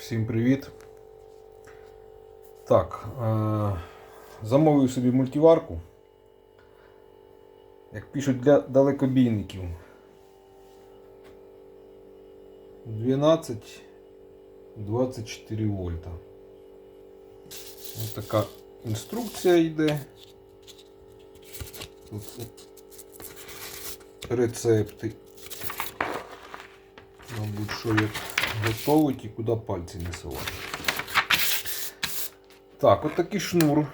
Всім привіт. Так, е- замовив собі мультиварку. Як пишуть для далекобійників. 12-24 вольта. Ось така інструкція йде. Тут рецепти. Мабуть, що як готовить і куди пальці не совати. Так, от такий шнур.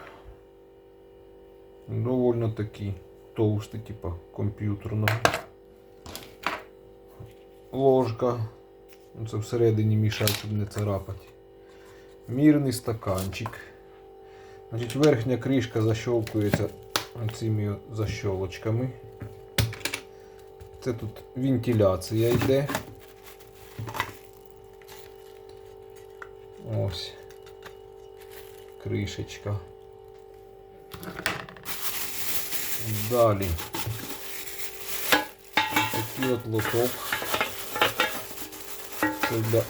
Довольно такий товстий, типа комп'ютерного. Ложка. Ну, Це всередині мішать, щоб не царапати. Мірний стаканчик. Значить, верхня кришка защолкується цими защолочками. Це тут вентиляція йде. Ось. Кришечка. Далі. Такий от лоток. Це для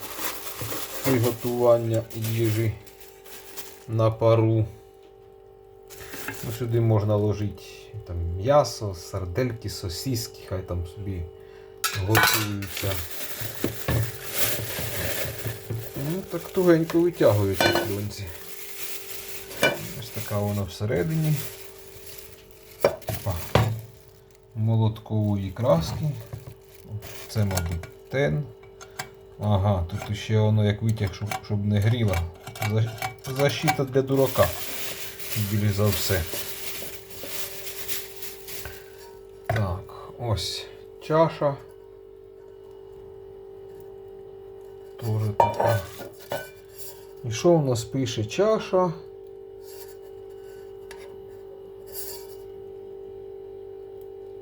приготування їжі на пару. Ну, сюди можна ложити там м'ясо, сардельки, сосиски, хай там собі готуються. Так тугенько витягується кльонці. Ось така вона всередині. Опа. Молоткової краски. Це, мабуть, тен. Ага, тут ще воно як витяг, щоб, щоб не гріло. Защита для дурака. Більш за все. Так, ось чаша. Така. І що у нас пише чаша?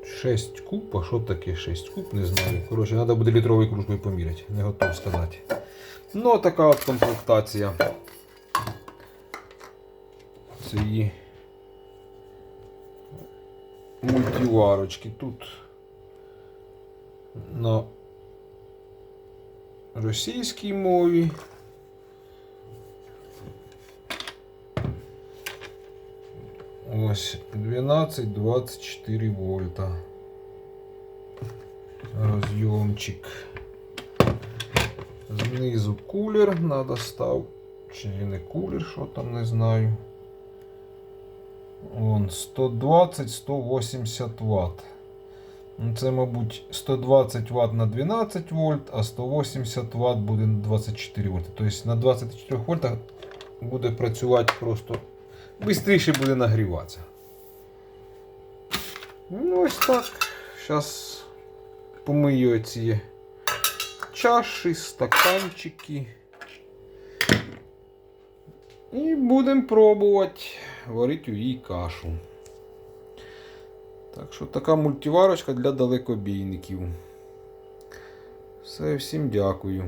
Шесть куб, а що таке 6 куб, не знаю. Коротше, треба буде літровою кружкою поміряти, не готов сказати. Ну, така от комплектація. Цієї мультиварочки. Тут на російській мові. Ось 12-24 вольта. Розйомчик. Знизу кулер надо став. Чи не кулер, що там не знаю. Вон 120-180 Вт. Ну, Це, мабуть, 120 Вт на 12 вольт, а 180 Вт буде на 24 вольт. Тобто на 24 вольтах буде працювати просто швидше буде нагріватися. Ну ось так. Зараз помию ці чаші, стаканчики. І будемо пробувати варити її кашу. Так що така мультиварочка для далекобійників. Все, всім дякую.